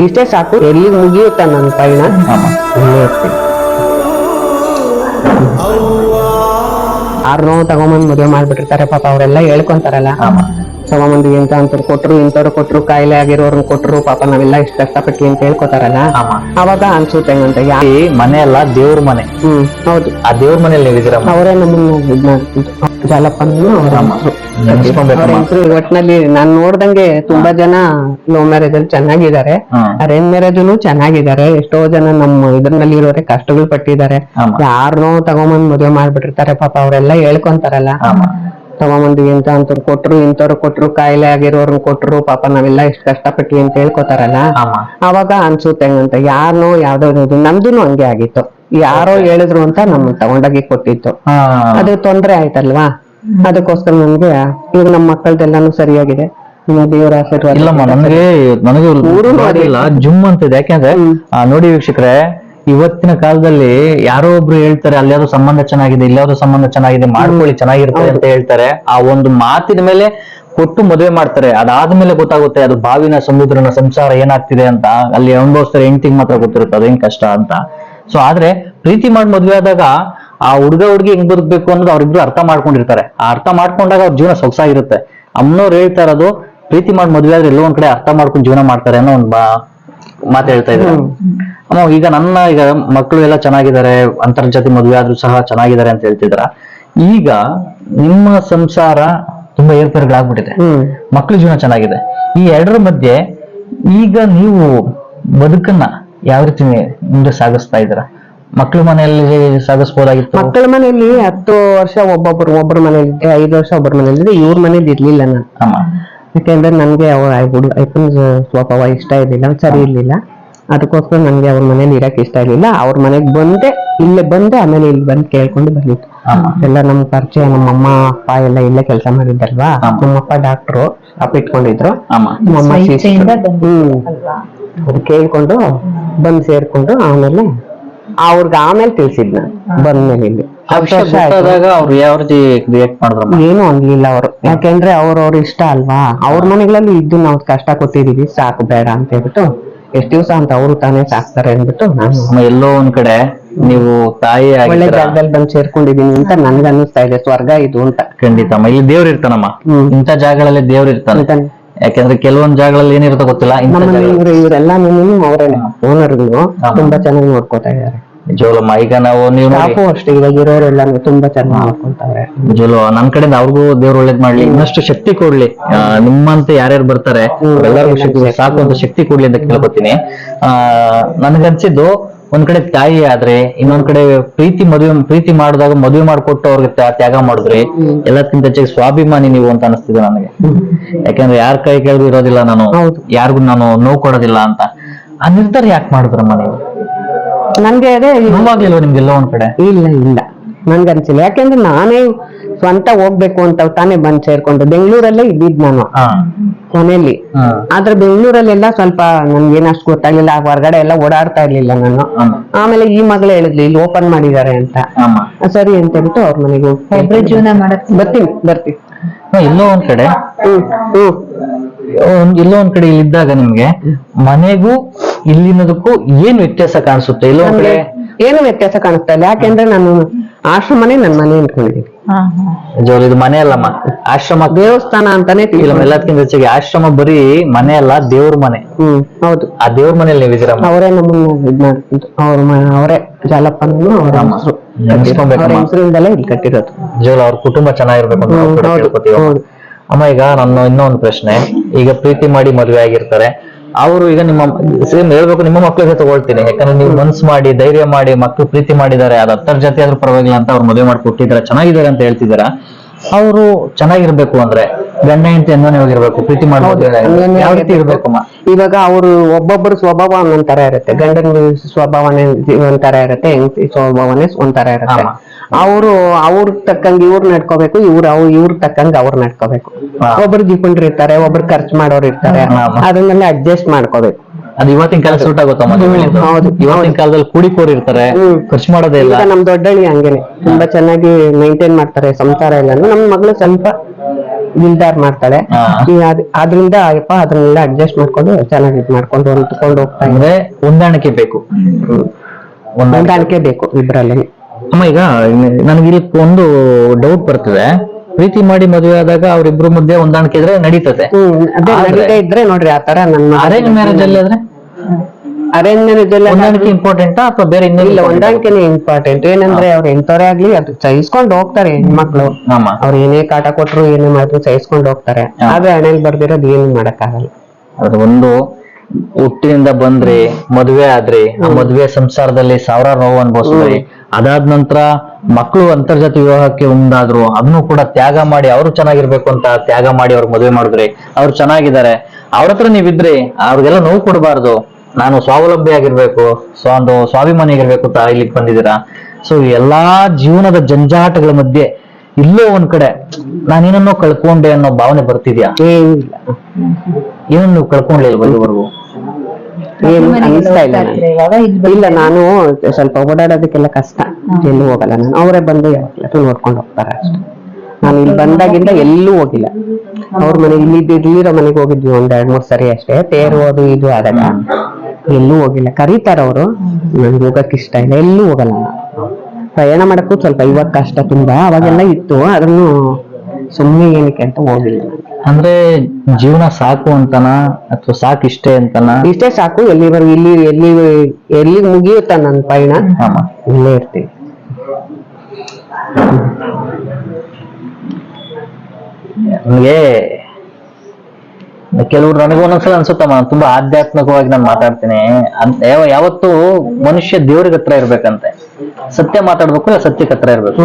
ಇಷ್ಟೇ ಸಾಕು. ಎಲ್ಲಿ ಮುಗಿಯುತ್ತ ನನ್ನ ಪಯಣ? ಅಮ್ಮ ನೋವು ತಗೊಂಬಂದ್ ಮದುವೆ ಮಾಡ್ಬಿಟ್ಟಿರ್ತಾರೆ ಪಾಪ ಅವರೆಲ್ಲ ಹೇಳ್ಕೊಂತಾರಲ್ಲ. ಅಮ್ಮ ಮಂದಿ ಎಂತ ಅಂತವ್ರು ಕೊಟ್ರು ಇಂಥವ್ರು ಕೊಟ್ರು ಕಾಯಿಲೆ ಆಗಿರೋರ್ನ ಕೊಟ್ರು ಪಾಪ ನಾವೆಲ್ಲ ಇಷ್ಟ ಕಷ್ಟಪಟ್ಟಿ ಅಂತ ಹೇಳ್ಕೊತಾರಲ್ಲ? ಅವಾಗ ಅನ್ಸುತ್ತೆ ಅಂತ ಈ ಮನೆ ಅಲ್ಲ ದೇವ್ರ ಮನೆ. ಹ್ಮ್ ಹೌದು. ಆ ದೇವ್ರ ಮನೇಲಿ ನೀವು ಇದೀರಮ್ಮ ಅವರೇ ನಮ್ಮನ್ನ ಇದ್ ಮಾಡ್ತಿದ್ರು. ಜಾಲಪ್ಪನನ್ನು ಅವ್ರ. ಹೆಸ್ರು. ನೆನೆಸ್ಕೊಬೇಕಮ್ಮ. ಅವ್ರ ಹೆಸ್ರು ಒಟ್ನಲ್ಲಿ ನಾನ್ ನೋಡ್ದಂಗೆ ತುಂಬಾ ಜನ ಲವ್ ಮ್ಯಾರೇಜ್ ಅಲ್ಲಿ ಚೆನ್ನಾಗಿದ್ದಾರೆ. ಅರೇಂಜ್ ಮ್ಯಾರೇಜ್ ಚೆನ್ನಾಗಿದ್ದಾರೆ. ಎಷ್ಟೋ ಜನ ನಮ್ಮ ಇದ್ರಲ್ಲಿ ಇರೋರೆ ಕಷ್ಟಗಳು ಪಟ್ಟಿದ್ದಾರೆ. ಆಮ. ಯಾರನ್ನೋ ತಗೊಂಬಂದ್ ಮದುವೆ ಮಾಡ್ಬಿಟ್ಟಿರ್ತಾರೆ ಪಾಪ ಅವರೆಲ್ಲ ಹೇಳ್ಕೊಂತಾರಲ್ಲ. ತಗೊಂಬಂದು ಎಂತ ಅಂತವ್ರು ಕೊಟ್ರು ಇಂಥವ್ರು ಕೊಟ್ರು ಕಾಯಿಲೆ ಆಗಿರೋರ್ನ ಕೊಟ್ರು ಪಾಪ ನಾವೆಲ್ಲ ಇಷ್ಟ ಕಷ್ಟಪಟ್ಟಿ ಅಂತ ಹೇಳ್ಕೊತಾರಲ್ಲ ಅವಾಗ ಅನ್ಸುತ್ತೆ ಅಂತ ಯಾರನೋ ಯಾವ್ದೋ ನಮ್ದುನು ಹಂಗೆ ಆಗಿತ್ತು. ಯಾರೋ ಹೇಳಿದ್ರು ಅಂತ ನಮ್ ತಗೊಂಡಾಗಿ ಕೊಟ್ಟಿತ್ತು. ಅದು ತೊಂದ್ರೆ ಆಯ್ತಲ್ವಾ? ಅದಕ್ಕೋಸ್ಕರ ನಮ್ಗೆ ಈಗ ನಮ್ಮ ಮಕ್ಕಳದೆಲ್ಲಾನು ಸರಿಯಾಗಿದೆ. ದೇವರ ಆಶೀರ್ವಾದ ಇಲ್ಲಮ್ಮ ನನಗೆ ನನಗೆ ಇಲ್ಲ ಜುಮ್ ಅಂತಿದೆ. ಯಾಕೆಂದ್ರೆ ನೋಡಿ ವೀಕ್ಷಕರೇ ಇವತ್ತಿನ ಕಾಲದಲ್ಲಿ ಯಾರೋ ಒಬ್ರು ಹೇಳ್ತಾರೆ ಅಲ್ಲಾದ್ರೂ ಸಂಬಂಧ ಚೆನ್ನಾಗಿದೆ ಇಲ್ಲಾದ್ರೂ ಸಂಬಂಧ ಚೆನ್ನಾಗಿದೆ, ಮಾಡ್ಕೊಳ್ಳಿ, ಚೆನ್ನಾಗಿರ್ತದೆ ಅಂತ ಹೇಳ್ತಾರೆ. ಆ ಒಂದು ಮಾತಿನ ಮೇಲೆ ಕೊಟ್ಟು ಮದುವೆ ಮಾಡ್ತಾರೆ. ಅದಾದ್ಮೇಲೆ ಗೊತ್ತಾಗುತ್ತೆ ಅದು ಬಾವಿನ ಸಮುದ್ರನ ಸಂಸಾರ ಏನಾಗ್ತಿದೆ ಅಂತ, ಅಲ್ಲಿ ಅನುಭವಿಸ್ತಾರೆ ಹೆಂಡತಿಗೆ ಮಾತ್ರ ಗೊತ್ತಿರುತ್ತೆ ಅದೇನ್ ಕಷ್ಟ ಅಂತ. ಸೊ ಆದ್ರೆ ಪ್ರೀತಿ ಮಾಡಿ ಮದ್ವೆ ಆದಾಗ ಆ ಹುಡುಗ ಹುಡುಗಿ ಹೆಂಗ್ ಬದುಕ್ಬೇಕು ಅನ್ನೋದು ಅವ್ರಿಬ್ರು ಅರ್ಥ ಮಾಡ್ಕೊಂಡಿರ್ತಾರೆ. ಆ ಅರ್ಥ ಮಾಡ್ಕೊಂಡಾಗ ಅವ್ರ ಜೀವನ ಸೊಗಸಾಗಿರುತ್ತೆ. ಅಮ್ಮನವ್ರು ಹೇಳ್ತಾ ಇರೋದು, ಪ್ರೀತಿ ಮಾಡಿ ಮದ್ವೆ ಆದ್ರೆ ಎಲ್ಲೋ ಒಂದ್ ಕಡೆ ಅರ್ಥ ಮಾಡ್ಕೊಂಡು ಜೀವನ ಮಾಡ್ತಾರೆ ಅನ್ನೋ ಒಂದ್ ಬಾ ಮಾತು ಹೇಳ್ತಾ ಇದ್ದಾರೆ. ಅಮ್ಮ ಈಗ ನನ್ನ ಈಗ ಮಕ್ಕಳು ಎಲ್ಲ ಚೆನ್ನಾಗಿದ್ದಾರೆ ಅಂತರ್ಜಾತಿ ಮದುವೆ ಆದ್ರೂ ಸಹ ಚೆನ್ನಾಗಿದ್ದಾರೆ ಅಂತ ಹೇಳ್ತಿದ್ರ. ಈಗ ನಿಮ್ಮ ಸಂಸಾರ ತುಂಬಾ ಏರ್ಪೇರುಗಳಾಗ್ಬಿಟ್ಟಿದೆ. ಮಕ್ಕಳ ಜೀವನ ಚೆನ್ನಾಗಿದೆ. ಈ ಎರಡರ ಮಧ್ಯೆ ಈಗ ನೀವು ಬದುಕನ್ನ ಯಾವ ರೀತಿ ಮುಂದೆ ಸಾಗಿಸ್ತಾ ಇದ್ದೀರಾ? ಮಕ್ಕಳ ಮನೆಯಲ್ಲಿ ಸಾಗಿಸ್ಬೋದಾಗಿತ್ತು? ಮಕ್ಕಳ ಮನೆಯಲ್ಲಿ ಹತ್ತು ವರ್ಷ ಒಬ್ಬೊಬ್ರು ಒಬ್ಬರ ಮನೆಯಲ್ಲಿ ಐದು ವರ್ಷ ಒಬ್ಬರ ಮನೆಯಲ್ಲಿ ಇವ್ರ ಮನೇಲಿ ಇರ್ಲಿಲ್ಲ ನಾನು. ಯಾಕೆಂದ್ರೆ ನನ್ಗೆ ಅವ್ರ ಹುಡುಗ ಸ್ವಭಾವ ಇಷ್ಟ ಇರ್ಲಿಲ್ಲ ಸರಿ ಇರ್ಲಿಲ್ಲ. ಅದಕ್ಕೋಸ್ಕರ ನನಗೆ ಅವ್ರ ಮನೇಲಿ ಇರಕ್ ಇಷ್ಟ ಇರಲಿಲ್ಲ ಅವ್ರ ಮನೆಗೆ ಬಂದೆ ಇಲ್ಲೇ ಬಂದೆ ಆಮೇಲೆ ಇಲ್ಲಿ ಬಂದು ಕೇಳ್ಕೊಂಡು ಬಂದಿತ್ತು ಎಲ್ಲ ನಮ್ ಪರಿಚಯ ನಮ್ಮ ಅಮ್ಮ ಅಪ್ಪ ಎಲ್ಲ ಇಲ್ಲೇ ಕೆಲಸ ಮಾಡಿದ್ದಲ್ವಾ ನಮ್ಮಪ್ಪ ಡಾಕ್ಟ್ರು ಅಪ್ಪ ಇಟ್ಕೊಂಡಿದ್ರು. ನಮ್ಮಮ್ಮ. ಹ್ಮ್. ಅದು ಕೇಳ್ಕೊಂಡು ಬಂದು ಸೇರ್ಕೊಂಡು ಆಮೇಲೆ ಅವ್ರಿಗೆ ಆಮೇಲೆ ತಿಳಿಸಿದ್ ನಾನು. ಬಂದ್ಮೇಲೆ ಇಲ್ಲಿ. ಅವ್ರು ಯಾವ ರೀತಿ ರಿಯಾಕ್ಟ್ ಮಾಡಿದ್ರಮ್ಮ ಏನು ಅನ್ಲಿಲ್ಲ ಅವರು. ಯಾಕೆಂದ್ರೆ ಅವ್ರವ್ರ ಇಷ್ಟ ಅಲ್ವಾ? ಅವ್ರ ಮನೆಗಳಲ್ಲಿ ಇದ್ದು ನಾವು ಕಷ್ಟ ಕೊಟ್ಟಿದೀವಿ ಸಾಕು ಬೇಡ ಅಂತ ಹೇಳ್ಬಿಟ್ಟು ಎಷ್ಟ್ ದಿವಸ ಅಂತ ಅವರು ತಾನೇ ಸಾಕ್ತಾರೆ ಅಂದ್ಬಿಟ್ಟು ನಾನು ಅಮ್ಮ ಎಲ್ಲೋ ಒಂದ್ ಕಡೆ ನೀವು ತಾಯಿ ಒಳ್ಳೆ ಜಾಗದಲ್ಲಿ ಬಂದು ಸೇರ್ಕೊಂಡಿದೀನಿ ಅಂತ ನನ್ಗೆ ಅನ್ನಿಸ್ತಾ ಇದೆ. ಸ್ವರ್ಗ ಇದು ಅಂತ. ಖಂಡಿತಮ್ಮ ಇಲ್ಲಿ ದೇವ್ರು ಇರ್ತಾನಮ್ಮ. ಇಂತ ಇಂಥ ಜಾಗಗಳಲ್ಲಿ ದೇವ್ರು ಇರ್ತಾನೆ. ಯಾಕಂದ್ರೆ ಕೆಲವೊಂದ್ ಜಾಗಗಳಲ್ಲಿ ಏನಿರುತ್ತೋ ಗೊತ್ತಿಲ್ಲ ಇಂಥ ನಮ್ಮಲ್ಲಿ ಜಾಗಗಳಲ್ಲಿ. ಇವ್ರು ಇವರೆಲ್ಲ ಅವರೇನೆ. ಓನರ್ಗಳು ತುಂಬಾ ಚೆನ್ನಾಗಿ ನೋಡ್ಕೋತಾ ಇದಾರೆ ನಿಜವಲ್ಲಮ್ಮ ಈಗ ನಾವು ನೀವು ನೋಡಿ ಅಷ್ಟೇ ಇವಾಗ ಇರೋರೆಲ್ಲ ತುಂಬಾ ಚೆನ್ನಾಗಿ ಮಾಡ್ಕೊಂತಾರೆ ನಿಜವಲ್ಲ ನನ್ ಕಡೆಯಿಂದ ಅವ್ರಿಗೂ ದೇವ್ರ ಒಳ್ಳೇದ್ ಮಾಡ್ಲಿ ಇನ್ನಷ್ಟು ಶಕ್ತಿ ಕೊಡ್ಲಿ. ಆ, ನಿಮ್ಮಂತೆ ಯಾರ್ಯಾರು ಬರ್ತಾರೆ ಎಲ್ಲರಿಗೂ ಶಕ್ತಿ ಸಾಕುವಂತ ಶಕ್ತಿ ಕೊಡ್ಲಿ ಅಂತ ಕೇಳ್ಕೊತೀನಿ. ಆ ನನ್ಗನ್ಸಿದ್ದು ಒಂದ್ ಕಡೆ ತಾಯಿ ಆದ್ರೆ ಇನ್ನೊಂದ್ ಕಡೆ ಪ್ರೀತಿ ಮದುವೆ ಪ್ರೀತಿ ಮಾಡಿದಾಗ ಮದುವೆ ಮಾಡ್ಕೊಟ್ಟು ಅವ್ರಿಗೆ ತ್ಯಾ- ತ್ಯಾಗ ಮಾಡಿದ್ರಿ ಎಲ್ಲದಕ್ಕಿಂತ ಹೆಚ್ಚಾಗಿ ಸ್ವಾಭಿಮಾನಿ ನೀವು ಅಂತ ಅನಿಸ್ತಿದೆ ನನಗೆ. ಯಾಕಂದ್ರೆ ಯಾರ ಕೈ ಕೆಳಗೂ ಇರೋದಿಲ್ಲ ನಾನು ಹೌದು. ಯಾರಿಗೂ ನಾನು ನೋವು ಕೊಡೋದಿಲ್ಲ ಅಂತ. ಆ ನಿರ್ಧಾರ ಯಾಕೆ ಮಾಡಿದ್ರಮ್ಮ ನೀವು? ನನ್ಗೆ ಅದೇ ನಿಮ್ಗೆ ನಿಮ್ಗೆಲ್ಲ ಒಂದ್ ಕಡೆ? ಇಲ್ಲ ಇಲ್ಲ. ನನ್ಗನ್ಸಿಲ್ಲ. ಯಾಕೆಂದ್ರೆ ನಾನೇ ಸ್ವಂತ ಹೋಗ್ಬೇಕು ಅಂತ ತಾನೇ ಬಂದ್ ಸೇರ್ಕೊಂಡು ಬೆಂಗಳೂರಲ್ಲೇ ಇದ್ದಿದ್ ನಾನು. ಹಾ. ಕೊನೆಯಲ್ಲಿ ಹಾ. ಆದ್ರೆ ಬೆಂಗಳೂರಲ್ಲೆಲ್ಲ ಸ್ವಲ್ಪ ನನ್ಗೆ ಏನಷ್ಟು ಗೊತ್ತಾಗ್ಲಿಲ್ಲ ಹೊರಗಡೆ ಎಲ್ಲ ಓಡಾಡ್ತಾ ಇರ್ಲಿಲ್ಲ ನಾನು. ಆಮೇಲೆ ಈ ಮಗಳು ಹೇಳಿದ್ಲಿ ಇಲ್ಲಿ ಓಪನ್ ಮಾಡಿದ್ದಾರೆ ಅಂತ. ಆ, ಸರಿ ಅಂತ ಹೇಳ್ಬಿಟ್ಟು ಅವ್ರ ಮನೆಗೆ ಹೋಗ್ತೀನಿ ಜೀವನ ಮಾಡಕ್ ಬರ್ತೀನಿ ಬರ್ತೀನಿ. ಹಾ, ಎಲ್ಲೋ ಒಂದ್ ಕಡೆ. ಹ್ಮ್ ಹ್ಮ್. ಒಂದ್- ಎಲ್ಲೋ ಒಂದ್ ಕಡೆ ಇಲ್ಲಿದ್ದಾಗ ನಿಮ್ಗೆ ಮನೆಗೂ ಇಲ್ಲಿನದಕ್ಕೂ ಏನ್ ವ್ಯತ್ಯಾಸ ಕಾಣಿಸುತ್ತೆ? ಇಲ್ಲ ಕಡೆ ಏನು ವ್ಯತ್ಯಾಸ ಕಾಣಿಸ್ತಾ ಇಲ್ಲ. ಯಾಕೆಂದ್ರೆ ನಾನು ಆಶ್ರಮನೇ ನನ್ನ ಮನೆ ಅನ್ಕೊಂಡಿದ್ದೀನಿ ಜೋಲ್ ಇದು ಮನೆ ಅಲ್ಲಮ್ಮ. ಆಶ್ರಮ ದೇವಸ್ಥಾನ ಅಂತಾನೆ ಇಲ್ಲ ಎಲ್ಲದಕ್ಕಿಂತ ಹೆಚ್ಚಾಗಿ ಆಶ್ರಮ ಬರೀ ಮನೆ ಅಲ್ಲ ದೇವ್ರ ಮನೆ. ಹ್ಮ್ ಹೌದು. ಆ ದೇವ್ರ ಮನೇಲಿ ನೀವು ಇದೀರಮ್ಮ ಅವರೇ ನಮ್ಮನ್ನ ಇದ್ ಅವ್ರ ಅವರೇ ಜಾಲಪ್ಪನ ಅವ್ರ ಹೆಸರು ನೆನ್ಸ್ಕೊಬೇಕಮ್ಮ. ಹೆಸರಿಂದಲೇ ಇಲ್ಲಿ ಕಟ್ಟಿರೋದು. ಜೋಲ್ ಅವ್ರ ಕುಟುಂಬ ಚೆನ್ನಾಗಿರ್ಬೇಕು ಅಂತ ನಾವು ಕೂಡ ಹೌದು, ಕೇಳ್ಕೊತೀವಿ ಅಮ್ಮ. ಹೌದು. ಅಮ್ಮ ಈಗ ನನ್ನ ಇನ್ನೊಂದು ಪ್ರಶ್ನೆ. ಈಗ ಪ್ರೀತಿ ಮಾಡಿ ಮದುವೆ ಆಗಿರ್ತಾರೆ. ಅವರು ಈಗ ನಿಮ್ಮ ಸೇಮ್ ಹೇಳ್ಬೇಕು, ನಿಮ್ಮ ಮಕ್ಕಳಿಗೆ ತಗೊಳ್ತೀನಿ ಯಾಕಂದ್ರೆ ನೀವು ಮನ್ಸು ಮಾಡಿ, ಧೈರ್ಯ ಮಾಡಿ ಮಕ್ಕಳು ಪ್ರೀತಿ ಮಾಡಿದ್ದಾರೆ, ಅದು ಹತ್ತರ ಜೊತೆ ಆದ್ರೂ ಪರವಾಗಿಲ್ಲ ಅಂತ ಅವ್ರು ಮದುವೆ ಮಾಡಿ ಕೊಟ್ಟಿದ್ದಾರೆ ಚೆನ್ನಾಗಿದ್ದಾರೆ ಅಂತ ಹೇಳ್ತಿದಾರ ಅವರು ಚೆನ್ನಾಗಿರ್ಬೇಕು ಅಂದ್ರೆ ಗಂಡ ಹೆಂಡತಿ ಅನ್ಯೋನ್ಯವಾಗಿರ್ಬೇಕು ಪ್ರೀತಿ ಮಾಡಿ ಮದುವೆ ಆಗಿ- ಯಾವ ರೀತಿ ಇವಾಗ ಅವರು ಒಬ್ಬೊಬ್ಬರು ಸ್ವಭಾವ ಒಂದೊಂದ್ ತರ ಇರುತ್ತೆ. ಗಂಡನ ಸ್ವಭಾವನೆ ಒಂಥರ ಇರುತ್ತೆ ಹೆಂಡತಿ ಸ್ವಭಾವನೆ ಒಂಥರ ಇರುತ್ತೆ. ಅವರು ಅವ್ರ ತಕ್ಕಂಗೆ ಇವ್ರು ನಡ್ಕೋಬೇಕು ಇವ್ರು ಅವ್ರು ಇವ್ರ ತಕ್ಕಂಗೆ ಅವ್ರು ನಡ್ಕೋಬೇಕು. ಒಬ್ರು ಜಿಪುಂಡ್ರು ಇರ್ತಾರೆ ಒಬ್ರು ಖರ್ಚು ಮಾಡೋರು ಇರ್ತಾರೆ. ಅದನ್ನೆಲ್ಲ ಅಡ್ಜಸ್ಟ್ ಮಾಡ್ಕೋಬೇಕು. ಅದು ಇವತ್ತಿನ ಕಾಲ ಸೂಟ್ ಹೇಳಿದ್ದು. ಹೌದು. ಇವತ್ತಿನ ಕಾಲದಲ್ಲಿ ಕೂಡಿಕೋರ್ ಇರ್ತಾರೆ. ಖರ್ಚು ಮಾಡೋದೇ ಇಲ್ಲ ಈಗ ನಮ್ ದೊಡ್ಡಳ್ಳಿ ಹಂಗೇನೆ ತುಂಬಾ ಚೆನ್ನಾಗಿ ಮೇಂಟೈನ್ ಮಾಡ್ತಾರೆ ಸಂಸಾರ ಎಲ್ಲ ನಮ್ ಮಗಳು ಸ್ವಲ್ಪ ನಿಲ್ದಾರ್ ಮಾಡ್ತಾಳೆ ಹಾ. ಈ ಅದ್- ಅದ್ರಿಂದ ಅಯ್ಯಪ್ಪ ಅದನ್ನೆಲ್ಲ ಅಡ್ಜಸ್ಟ್ ಮಾಡ್ಕೊಂಡು ಚೆನ್ನಾಗಿ ಇದ್ ಮಾಡ್ಕೊಂಡು ಹೊಂದ್ಕೊಂಡು ಹೋಗ್ತಾ ಇದ್ದಾರೆ ಅಂದ್ರೆ ಹೊಂದಾಣಿಕೆ ಬೇಕು ಹೊಂದಾಣಿಕೆ ಹೊಂದಾಣಿಕೆ ಬೇಕು ಇಬ್ರಲ್ಲಿ ಅಮ್ಮ ಈಗ ನನಗೆ ಇಲ್ಲಿ ಒಂದು ಡೌಟ್ ಬರ್ತದೆ ಪ್ರೀತಿ ಮಾಡಿ ಮದುವೆ ಆದಾಗ ಅವ್ರಿಬ್ರು ಮಧ್ಯೆ ಹೊಂದಾಣಿಕೆ ಇದ್ರೆ ನಡೀತದೆ. ಹ್ಮ್ ಅದೇ ಆದ್ರೆ- ನಡೀತಾ ಇದ್ರೆ ನೋಡ್ರಿ ಆತರ ನನ್ನ ಅರೇಂಜ್ ಮ್ಯಾರೇಜ್ ಅಲ್ಲಿ ಆದ್ರೆ? ಅರೇಂಜ್ ಮ್ಯಾರೇಜ್ ಅಲ್ಲಿ ಹೊಂದಾಣಿಕೆ ಇಂಪಾರ್ಟೆಂಟ್ ಅಥವಾ ಬೇರೆ ಇಲ್ಲ ಇನ್ನೇನು ಹೊಂದಾಣಿಕೆನೆ ಇಂಪಾರ್ಟೆಂಟ್ ಏನಂದ್ರೆ ಅವ್ರು ಎಂತವರೇ ಆಗ್ಲಿ ಅದು ಸಹಿಸ್ಕೊಂಡು ಹೋಗ್ತಾರೆ ಹೆಣ್ಮಕ್ಳು. ಆಮ. ಅವ್ರು ಏನೇ ಕಾಟ ಕೊಟ್ರು ಏನೇ ಮಾಡಿದ್ರು ಸಹಿಸ್ಕೊಂಡು ಹೋಗ್ತಾರೆ. ಹಾ. ಆದ್ರೆ ಹಣೆಲ್ ಬರ್ದಿರೋದು ಏನು ಮಾಡಕ್ಕಾಗಲ್ಲ. ಅದು ಒಂದು ಹುಟ್ಟಿನಿಂದ ಬಂದ್ರಿ ಮದುವೆ ಆದ್ರಿ ಆ ಮದುವೆ ಸಂಸಾರದಲ್ಲಿ ಸಾವಿರಾರು ನೋವು ಅನುಭವಿಸಿದ್ರಿ ಅದಾದ ನಂತರ ಮಕ್ಕಳು ಅಂತರ್ಜಾತಿ ವಿವಾಹಕ್ಕೆ ಮುಂದಾದ್ರು ಅದನ್ನು ಕೂಡ ತ್ಯಾಗ ಮಾಡಿ ಅವರು ಚೆನ್ನಾಗಿರ್ಬೇಕು ಅಂತ ತ್ಯಾಗ ಮಾಡಿ ಅವ್ರ ಮದುವೆ ಮಾಡಿದ್ರಿ ಅವ್ರು ಚೆನ್ನಾಗಿದ್ದಾರೆ. ಅವ್ರ ಹತ್ರ ನೀವಿದ್ರಿ ಅವ್ರಿಗೆಲ್ಲ ನೋವು ಕೊಡಬಾರ್ದು. ನಾನು ಸ್ವಾವಲಂಬಿ ಆಗಿರ್ಬೇಕು ಸ್ವ ಒಂದು ಸ್ವಾಭಿಮಾನಿ ಆಗಿರ್ಬೇಕು ಅಂತ ಇಲ್ಲಿಗೆ ಬಂದಿದ್ದೀರಾ? ಸೊ ಎಲ್ಲಾ ಜೀವನದ ಜಂಜಾಟಗಳ ಮಧ್ಯೆ ಇಲ್ಲೋ ಒಂದ್ ಕಡೆ ನಾನೇನನ್ನೋ ಕಳ್ಕೊಂಡೆ ಅನ್ನೋ ಭಾವನೆ ಬರ್ತಿದ್ಯಾ? ಏನನ್ನು ಕಳ್ಕೊಂಡ್ಲಿಲ್ವ ಇದುವರೆಗೂ? ಏನು ಅನಿಸ್ತಾ ಇಲ್ಲ ನಾನು ಸ್ವಲ್ಪ ಓಡಾಡೋದಕ್ಕೆಲ್ಲ ಕಷ್ಟ. ಎಲ್ಲೂ ಹೋಗಲ್ಲ ನಾನು. ಅವರೇ ಬಂದು ಯಾವಾಗ್ಲೂ ನೋಡ್ಕೊಂಡು ಹೋಗ್ತಾರೆ ಅಷ್ಟೇ. ನಾನು ಇಲ್ಲಿ ಬಂದಾಗಿಂದ ಎಲ್ಲೂ ಹೋಗಿಲ್ಲ. ಅವ್ರ ಮನೆ ಇಲ್ಲಿ ಇಲ್ಲಿರೋ ಮನೆಗೆ ಹೋಗಿದ್ವಿ ಒಂದ್ ಎರಡ್ ಮೂರ್ ಸರಿ ಅಷ್ಟೇ. ತೇರು ಅದು ಇದು ಆದಾಗ ಎಲ್ಲೂ ಹೋಗಿಲ್ಲ. ಕರೀತಾರ ಅವರು. ನನ್ಗೆ ಹೋಗಕ್ ಇಷ್ಟ ಇಲ್ಲ. ಎಲ್ಲೂ ಹೋಗಲ್ಲ ನಾನು. ಪ್ರಯಾಣ ಮಾಡಕ್ಕೂ ಸ್ವಲ್ಪ ಇವಾಗ ಕಷ್ಟ ತುಂಬಾ. ಅವಾಗೆಲ್ಲ ಇತ್ತು. ಅದನ್ನು ಸುಮ್ಮನೆ ಏನಕ್ಕೆ ಅಂತ ಹೋಗಿಲ್ಲ. ಅಂದ್ರೆ ಜೀವನ ಸಾಕು ಅಂತನ ಅಥವಾ ಸಾಕು ಇಷ್ಟೇ ಅಂತನ? ಇಷ್ಟೇ ಸಾಕು ಎಲ್ಲಿ ಬರ್ ಇಲ್ಲಿ ಎಲ್ಲಿ ಎಲ್ಲಿ ಮುಗಿಯುತ್ತ ನನ್ನ ಪಯಣ? ಇಲ್ಲೇ ಇರ್ತೀವಿ ನಮಗೆ ಕೆಲವ್ರು ನನಗೂ ಒಂದೊಂದ್ಸಲ ಅನ್ಸುತ್ತಮ್ಮ ನಾನು ತುಂಬಾ ಆಧ್ಯಾತ್ಮಿಕವಾಗಿ ನಾನು ಮಾತಾಡ್ತೀನಿ. ಯಾವತ್ತು ಮನುಷ್ಯ ದೇವ್ರಿಗೆ ಹತ್ರ ಇರ್ಬೇಕಂತೆ. ಸತ್ಯ ಮಾತಾಡ್ಬೇಕು ಇಲ್ಲ ಸತ್ಯಕ್ಕೆ ಹತ್ರ ಇರ್ಬೇಕು.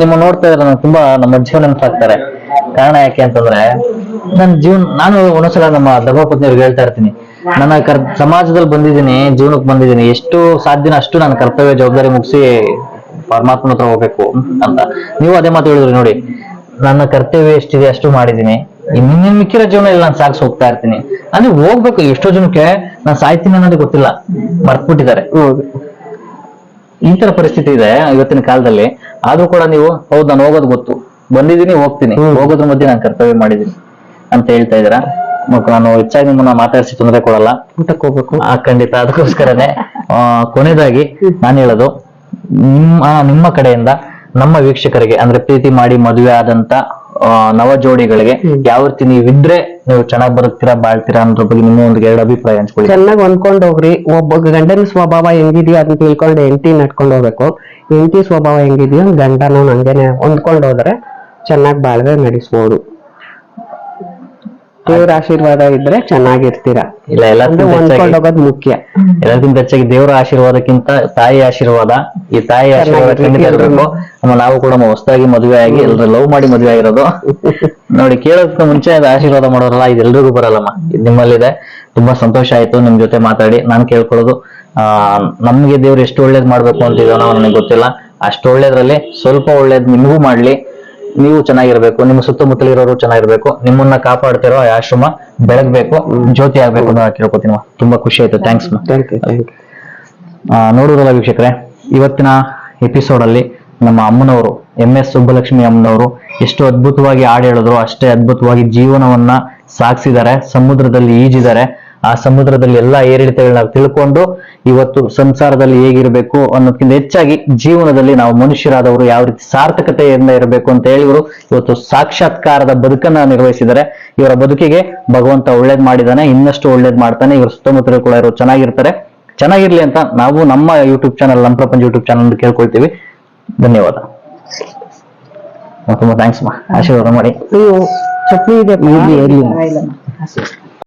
ನಿಮ್ಮ ನೋಡ್ತಾ ಇದ್ರೆ ನಾನು ತುಂಬಾ ನಮ್ಮ ಜೀವನ ನೆನಪಾಗ್ತಾರೆ. ಕಾರಣ ಯಾಕೆ ಅಂತಂದ್ರೆ ನನ್ನ ಜೀವನ, ನಾನು ಒಂದೊಂದ್ಸಲ ನಮ್ಮ ಧರ್ಮಪತ್ನಿಯವ್ರಿಗೆ ಹೇಳ್ತಾ ಇರ್ತೀನಿ. ನನ್ನ ಕರ್, ಸಮಾಜದಲ್ಲಿ ಬಂದಿದ್ದೀನಿ, ಜೀವನಕ್ಕೆ ಬಂದಿದ್ದೀನಿ, ಎಷ್ಟು ಸಾಧ್ಯನ ಅಷ್ಟು ನನ್ನ ಕರ್ತವ್ಯ ಜವಾಬ್ದಾರಿ ಮುಗಿಸಿ ಪರಮಾತ್ಮನ ಹತ್ರ ಹೋಗ್ಬೇಕು ಅಂತ. ನೀವು ಅದೇ ಮಾತು ಹೇಳಿದ್ರಿ ನೋಡಿ, ನನ್ನ ಕರ್ತವ್ಯ ಎಷ್ಟಿದೆ ಅಷ್ಟು ಮಾಡಿದ್ದೀನಿ. ಇನ್ನು ಮಿಕ್ಕಿರೋ ಜೀವನ ಇಲ್ಲ, ನಾನು ಸಾಗಿಸಿ ಹೋಗ್ತಾ ಇರ್ತೀನಿ. ಅಂದ್ರೆ ಹೋಗ್ಬೇಕು, ಎಷ್ಟೋ ಜನಕ್ಕೆ ನಾನು ಸಾಯ್ತೀನಿ ಅನ್ನೋದು ಗೊತ್ತಿಲ್ಲ. ಮರ್ತ್ಬಿಟ್ಟಿದ್ದಾರೆ. ಈ ತರ ಪರಿಸ್ಥಿತಿ ಇದೆ ಇವತ್ತಿನ ಕಾಲದಲ್ಲಿ. ಆದ್ರೂ ಕೂಡ ನೀವು, ಹೌದು, ನಾನು ಹೋಗೋದು ಗೊತ್ತು. ಬಂದಿದ್ದೀನಿ ಹೋಗ್ತೀನಿ. ಹೋಗೋದ್ರ ಮಧ್ಯೆ ನಾನು ಕರ್ತವ್ಯ ಮಾಡಿದೀನಿ ಅಂತ ಹೇಳ್ತಾ ಇದ್ದೀರಾ? ನಾನು ಹೆಚ್ಚಾಗಿ ನಿಮ್ಮನ್ನ ಮಾತಾಡಿಸಿ ತೊಂದರೆ ಕೊಡಲ್ಲ. ಊಟಕ್ಕೆ ಹೋಗ್ಬೇಕು. ಆ, ಖಂಡಿತ. ಅದಕ್ಕೋಸ್ಕರನೇ ಆ, ಕೊನೆಯದಾಗಿ ನಾನು ಹೇಳೋದು ನಿಮ್ಮ ನಿಮ್ಮ ಕಡೆಯಿಂದ ನಮ್ಮ ವೀಕ್ಷಕರಿಗೆ ಅಂದ್ರೆ ಪ್ರೀತಿ ಮಾಡಿ ಮದುವೆ ಆದಂತ ನವ ಜೋಡಿಗಳಿಗೆ ಯಾವ ರೀತಿ ನೀವಿದ್ರೆ ನೀವು ಚೆನ್ನಾಗಿ ಬರುತ್ತೀರಾ ಬಾಳ್ತೀರಾ ಅನ್ನೋದ್ರ ಬಗ್ಗೆ ನಿಮ್ಮ ಒಂದು ಎರಡು ಅಭಿಪ್ರಾಯ ಹಂಚ್ಕೊಳ್ಳಿ. ಚೆನ್ನಾಗಿ ಹೊಂದ್ಕೊಂಡು ಹೋಗ್ರಿ. ಒಬ್ಬ ಗಂಡನ ಸ್ವಭಾವ ಹೆಂಗಿದೆಯೋ ಅದನ್ನ ತಿಳ್ಕೊಂಡು ಹೆಂಡತಿ ನಡ್ಕೊಂಡು ಹೋಗ್ಬೇಕು. ಹೆಂಡತಿ ಸ್ವಭಾವ ಹೆಂಗಿದೆಯೋ ಗಂಡನ ಹಂಗೇನೆ ಹೊಂದ್ಕೊಂಡು ಹೋದ್ರೆ ಚೆನ್ನಾಗಿ ಬಾಳ್ವೆ ನಡೆಸ್ಬೋದು ದೇವ್ರ ಆಶೀರ್ವಾದ ಇದ್ರೆ ಚೆನ್ನಾಗಿರ್ತೀರಾ? ಇಲ್ಲ ಅಂದ್ರೆ ಎಲ್ಲದಕ್ಕಿಂತ ಹೊಂದ್ಕೊಂಡು ಹೆಚ್ಚಾಗಿ ಹೋಗೋದು ಮುಖ್ಯ. ಎಲ್ಲದಕ್ಕಿಂತ ಹೆಚ್ಚಾಗಿ ದೇವರ ಆಶೀರ್ವಾದಕ್ಕಿಂತ ತಾಯಿ ಆಶೀರ್ವಾದ ಈ ತಾಯಿ ಆಶೀರ್ವಾದ ಚೆನ್ನಾಗಿ ಖಂಡಿತ ಇರ್ಬೇಕು. ಇರಬೇಕು. ನಮ್ಮ ನಾವು ಕೂಡ ಹೊಸದಾಗಿ ಮದುವೆ ಆಗಿ ಎಲ್ಲರೂ ಲವ್ ಮಾಡಿ ಮದುವೆ ಆಗಿರೋದು. ನೋಡಿ ಕೇಳೋದಕ್ಕೆ ಮುಂಚೆ ಅದು ಆಶೀರ್ವಾದ ಮಾಡೋರಲ್ಲ ಇದು ಎಲ್ರಿಗೂ ಬರಲ್ಲಮ್ಮ. ಇದು ನಿಮ್ಮಲ್ಲಿದೆ. ತುಂಬಾ ಸಂತೋಷ ಆಯ್ತು ನಿಮ್ ಜೊತೆ ಮಾತಾಡಿ. ನಾನು ಕೇಳ್ಕೊಳ್ಳೋದು ಆ ನಮ್ಗೆ ದೇವ್ರು ಎಷ್ಟು ಒಳ್ಳೇದ್ ಮಾಡ್ಬೇಕು ಅಂತಿದೋ ನಾವು ನನಗೆ ಗೊತ್ತಿಲ್ಲ. ಅಷ್ಟು ಒಳ್ಳೇದ್ರಲ್ಲಿ ಸ್ವಲ್ಪ ಒಳ್ಳೇದ್ ನಿಮಗೂ ಮಾಡ್ಲಿ. ನೀವು ಚೆನ್ನಾಗಿರ್ಬೇಕು ನಿಮ್ಮ ಸುತ್ತಮುತ್ತಲಿರೋರು ಚೆನ್ನಾಗಿರ್ಬೇಕು ನಿಮ್ಮನ್ನ ಕಾಪಾಡ್ತಿರೋ ಆ ಆಶ್ರಮ ಬೆಳಗ್ಬೇಕು ಜ್ಯೋತಿ ಆಗ್ಬೇಕು ಅಂತ ಕೇಳ್ಕೊತೀನಿ ತುಂಬಾ ಖುಷಿ ಆಯ್ತು. ಥ್ಯಾಂಕ್ಸ್ ನೋಡುವುದಲ್ಲ ವೀಕ್ಷಕರೇ ಇವತ್ತಿನ ಎಪಿಸೋಡ್ ಅಲ್ಲಿ ನಮ್ಮ ಅಮ್ಮನವರು ಎಂ ಎಸ್ ಸುಬ್ಬಲಕ್ಷ್ಮಿ ಅಮ್ಮನವರು ಎಷ್ಟು ಅದ್ಭುತವಾಗಿ ಹಾಡು ಹೇಳಿದ್ರು. ಅಷ್ಟೇ ಅದ್ಭುತವಾಗಿ ಜೀವನವನ್ನ ಸಾಗಿಸಿದ್ದಾರೆ ಸಮುದ್ರದಲ್ಲಿ ಈಜಿದ್ದಾರೆ. ಆ ಸಮುದ್ರದಲ್ಲಿ ಎಲ್ಲಾ ಏರಿಳಿತಗಳನ್ನ ತಿಳ್ಕೊಂಡು ಇವತ್ತು ಸಂಸಾರದಲ್ಲಿ ಹೇಗಿರಬೇಕು ಅನ್ನೋದಕ್ಕಿಂತ ಹೆಚ್ಚಾಗಿ ಜೀವನದಲ್ಲಿ ನಾವು ಮನುಷ್ಯರಾದವರು ಯಾವ ರೀತಿ ಸಾರ್ಥಕತೆಯಿಂದ ಇರಬೇಕು ಅಂತ ಹೇಳಿ ಇವರು ಇವತ್ತು ಸಾಕ್ಷಾತ್ಕಾರದ ಬದುಕನ್ನ ನಿರ್ವಹಿಸಿದರೆ ಇವರ ಬದುಕಿಗೆ ಭಗವಂತ ಒಳ್ಳೇದ್ ಮಾಡಿದಾನೆ ಇನ್ನಷ್ಟು ಒಳ್ಳೇದ್ ಮಾಡ್ತಾನೆ ಇವ್ರ ಸುತ್ತಮುತ್ತಲು ಕೂಡ ಇವರು ಚೆನ್ನಾಗಿರ್ತಾರೆ. ಚೆನ್ನಾಗಿರ್ಲಿ ಅಂತ ನಾವು ನಮ್ಮ ಯೂಟ್ಯೂಬ್ ಚಾನಲ್ ನಮ್ಮ ಪ್ರಪಂಚ ಯೂಟ್ಯೂಬ್ ಚಾನಲ್ ಕೇಳ್ಕೊಳ್ತೀವಿ. ಧನ್ಯವಾದ. ತುಂಬಾ ಥ್ಯಾಂಕ್ಸ್ ಮಾ. ಆಶೀರ್ವಾದ ಮಾಡಿ. ಅಯ್ಯೋ ಚಟ್ನಿ ಇದೆ